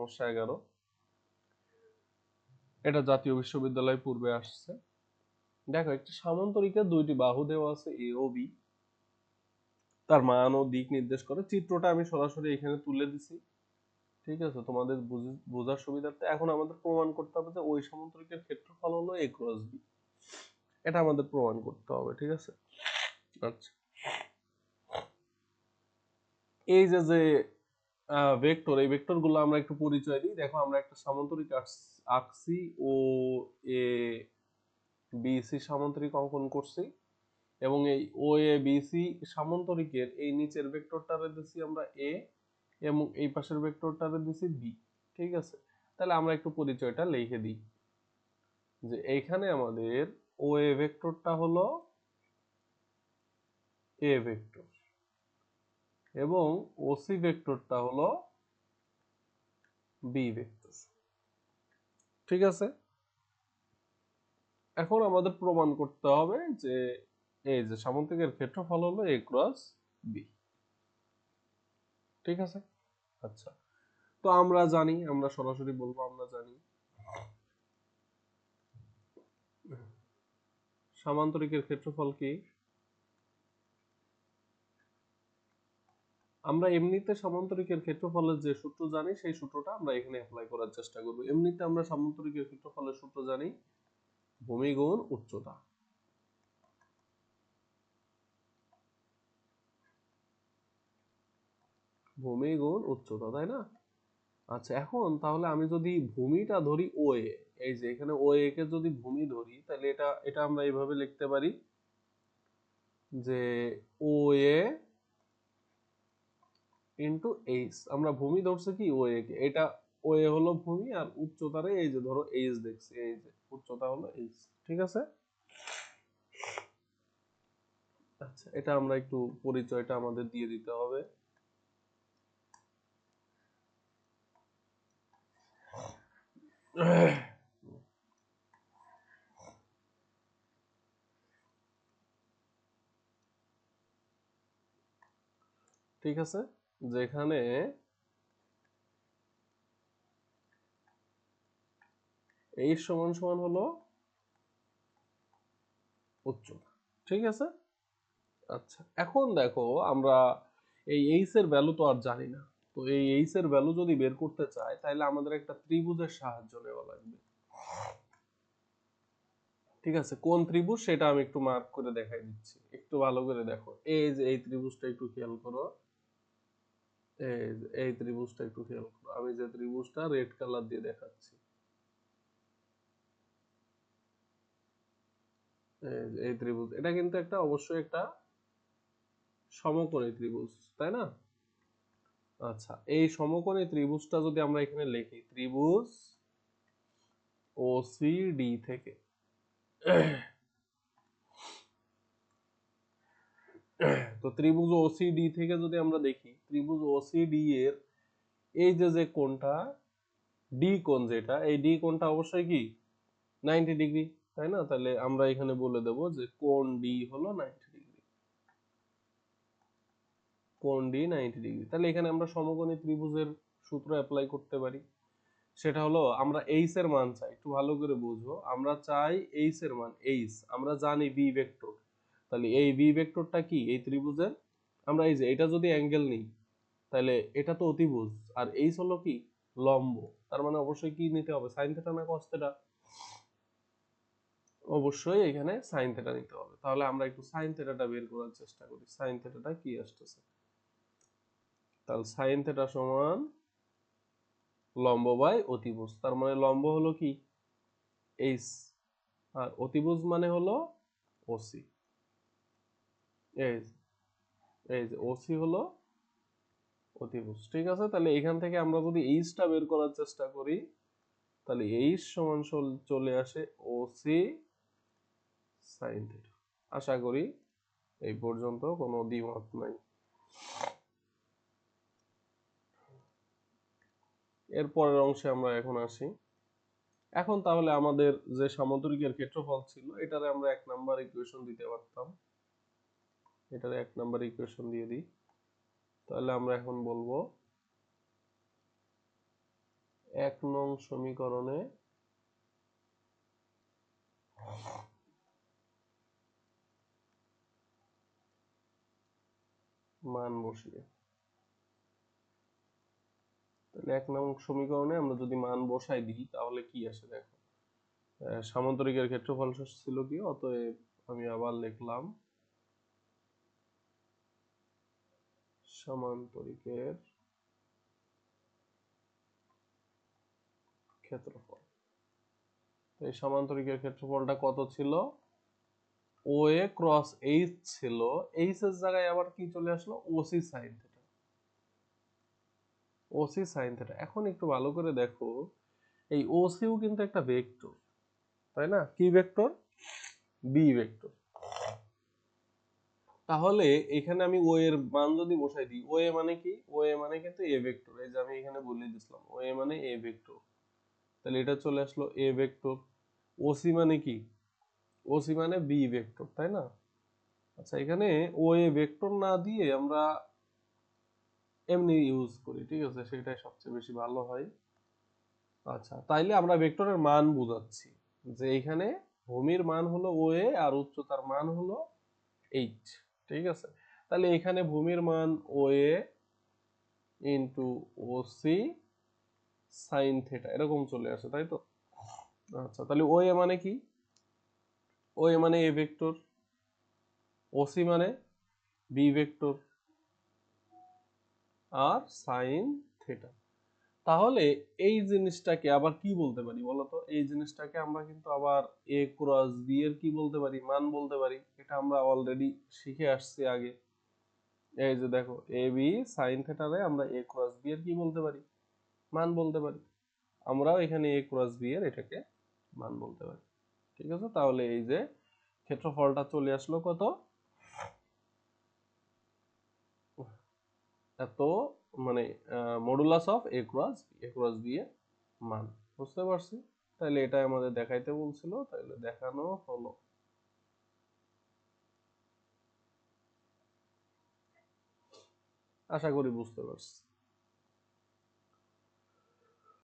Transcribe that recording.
সমস্যা এগারো এটা জাতীয় বিশ্ববিদ্যালয় পূর্বে আসছে। দেখো, একটি সামান্তরিকের দুইটি বাহু দেওয়া আছে এ ও বি তার মান ও দিক নির্দেশ করে। চিত্রটা আমি সরাসরি এখানে তুলে দিছি। ঠিক আছে, তোমাদের বুঝ- বোঝার সুবিধার্থে এখন আমাদের প্রমাণ করতে হবে যে ওই সামান্তরিকের ক্ষেত্রফল হলো এ ক্রস বি এটা আমাদের প্রমাণ করতে হবে, ঠিক আছে? আচ্ছা। এই যে যে ভেক্টর এই ভেক্টরগুলো আমরা একটু পরিচয় দিই। দেখো, আমরা একটা সামান্তরিক আঁকছি ও এ বি সি সামান্তরিক অঙ্কন করছি এবং এই ও, এ বি সি সামান্তরিকের এই নিচের ভেক্টরটারে দিছি আমরা এ এবং এই পাশের ভেক্টরটারে দিছি বি, ঠিক আছে? তাহলে আমরা একটু পরিচয়টা লিখে দিই যে এইখানে আমাদের ও, এ ভেক্টরটা হলো এ ভেক্টর এবং ওসি ভেক্টরটা হলো বি ভেক্টর ঠিক আছে? এখন আমাদের প্রমাণ করতে হবে যে এই যে সামান্তরিকের ক্ষেত্রফল হলো এ ক্রস বি ঠিক আছে? আচ্ছা। তো আমরা জানি, আমরা সরাসরি বলব আমরা জানি। সামান্তরিকের ক্ষেত্রফল কি? আমরা এমনিতে সামান্তরিকের ক্ষেত্রফলের যে সূত্র জানি, সেই সূত্রটা আমরা এখানে অ্যাপ্লাই করার চেষ্টা করব। এমনিতে আমরা সামান্তরিকের ক্ষেত্রফলের সূত্র জানি ভূমি গুণ উচ্চতা। ভূমি গুণ উচ্চতা, তাই না? আচ্ছা এখন তাহলে আমি যদি ভূমিটা ধরি ও এই যে এখানে ও এ কে যদি ভূমি ধরি, তাহলে এটা এটা আমরা এইভাবে লিখতে পারি যে ও এ ইন্টু এইচ আমরা ভূমি ধরছি কি? ও কে। এটা ও এ হলো ভূমি আর উচ্চতারে এই যে ধরো এইচ দেখছি। এই যে উচ্চতা হলো এইচ ঠিক আছে? আচ্ছা এটা আমরা একটু পরিচয়টা আমাদের দিয়ে দিতে হবে। ঠিক আছে? যেখানে এই সমান সমান হলো উচ্চতা ঠিক আছে? আচ্ছা এখন দেখো আমরা এই এইচ এর ভ্যালু তো আর জানি না। তো এই এইচ এর ভ্যালু যদি বের করতে চাই, তাহলে আমাদের একটা ত্রিভুজের সাহায্য নেওয়া লাগবে। ঠিক আছে? কোন ত্রিভুজ? সেটা আমি একটু মার্ক করে দেখাই দিচ্ছি। একটু ভালো করে দেখো। এই যে এই ত্রিভুজটা একটু খেয়াল করো। এই ত্রিভুজটা একটু খেয়াল করো। আমি যে ত্রিভুজটা রেড কালার দিয়ে দেখাচ্ছি। এই ত্রিভুজ, এটা কিন্তু একটা অবশ্যই একটা সমকোণী ত্রিভুজ, তাই না? আচ্ছা এই সমকোণী ত্রিভুজটা যদি আমরা এখানে লিখি, ত্রিভুজ ও সি ডি থেকে তো ত্রিভুজ ওসিডি থেকে যদি আমরা দেখি, ত্রিভুজ ওসিডি এর এই যে যে ডি কোণ যেটা, এই ডি কোণটা অবশ্যই কি? 90 ডিগ্রি তাই না? তাহলে আমরা এখানে বলে দেব যে কোণ ডি হলো 90 ডিগ্রি কোণ ডি 90 ডিগ্রি তাহলে এখানে আমরা সমকোণী ত্রিভুজের সূত্র অ্যাপ্লাই করতে পারি। সেটা হলো, আমরা এইচ এর মান চাই। একটু ভালো করে বুঝো আমরা চাই এইচ এর মান এইচ আমরা জানি বি ভেক্টর তাহলে এই ভি ভেক্টরটা কি? এই ত্রিভুজের? আমরা এই যে, এটা যদি অ্যাঙ্গেল নিই, তাহলে এটা তো অতিভুজ। আর এইচ হলো কি? লম্ব। তার মানে অবশ্যই কি নিতে হবে? সাইন থেটা না কস থেটা অবশ্যই এখানে সাইন থেটা নিতে হবে। তাহলে আমরা একটু সাইন থেটাটা বের করার চেষ্টা করি। সাইন থেটাটা কি আসতেছে? তাহলে সাইন থেটা সমান লম্ব বাই অতিভুজ। তার মানে লম্ব হলো কি? এইচ আর অতিভুজ মানে হলো ওসি। এই এই ওসি হলো অতিভুজ। ঠিক আছে? তাহলে এখান থেকে আমরা যদি এইচটা বের করার চেষ্টা করি, তাহলে এইচ সমান চল- আসে ওসি সাইন আশা করি এই পর্যন্ত কোনো দ্বিমত নাই। এর পরের অংশে আমরা এখন আসি। এখন তাহলে আমাদের যে সামান্তরিকের ক্ষেত্রফল ছিল, এটারে আমরা এক নাম্বার ইকুয়েশন দিতে পারতাম। এটারে এক নাম্বার ইকুয়েশন দিয়ে দিই। তাহলে আমরা এখন বলব, এক নং সমীকরণে মান বসিয়ে। তাহলে এক নং সমীকরণে আমরা যদি মান বসাই দিই, তাহলে কি আসে দেখো? সামান্তরিকের ক্ষেত্রফল ছিল কি? অতএব আমি আবার লিখলাম সমান্তরিকের ক্ষেত্রফল। তো এই সমান্তরিকের ক্ষেত্রফলটা কত ছিল? ও এ ক্রস এইচ ছিল। এইচ এর জায়গায় আবার কি চলে আসলো? OC sine theta OC sine theta এখন একটু ভালো করে দেখো, এই ওসিও কিন্তু একটা ভেক্টর তাই না? কি ভেক্টর বি ভেক্টর তাহলে এখানে আমি ও এর মান যদি বসাই দিই ও এ মানে কি? ও এ মানে কিন্তু এ ভেক্টর এই যে আমি এখানে বলে দিছিলাম ও এ মানে এ ভেক্টর তাহলে এটা চলে আসলো এ ভেক্টর ওসি মানে কি? ও সি মানে বি ভেক্টর তাই না? আচ্ছা এখানে ও এ ভেক্টর না দিয়ে আমরা এমনি ইউজ করি, ঠিক আছে? সেটাই সবচেয়ে বেশি ভালো হয়। আচ্ছা তাইলে আমরা ভেক্টরের মান বোঝাচ্ছি যে এখানে ভূমির মান হলো ও এ আর উচ্চতার মান হলো এইচ ঠিক আছে? তাহলে এখানে ভূমির মান O A into O C sine theta এরকম চলে আসে, তাই তো? আচ্ছা তাহলে ও এ মানে কি? ও এ মানে এ ভেক্টর ও সি মানে বি ভেক্টর আর সাইন থেটা তাহলে এই জিনিসটাকে আবার কি বলতে পারি বলতো? এই জিনিসটাকে আমরা কিন্তু আবার এ ক্রস বি এর কি বলতে পারি? মান বলতে পারি। এটা আমরা অলরেডি শিখে আসছি আগে। এই যে দেখো এ বি সাইন থেটারে আমরা এ ক্রস বি এর কি বলতে পারি? মান বলতে পারি। আমরাও এখানে এ ক্রস বি এর এটাকে মান বলতে পারি। ঠিক আছে? তাহলে এই যে ক্ষেত্রফলটা চলে আসলো কত? এত মানে modulus of A cross A cross এর মান। বুঝতে পারছি? তাহলে এটা আমাদের দেখাইতে বলছিল তাহলে দেখানো হলো। আশা করি বুঝতে পারছি।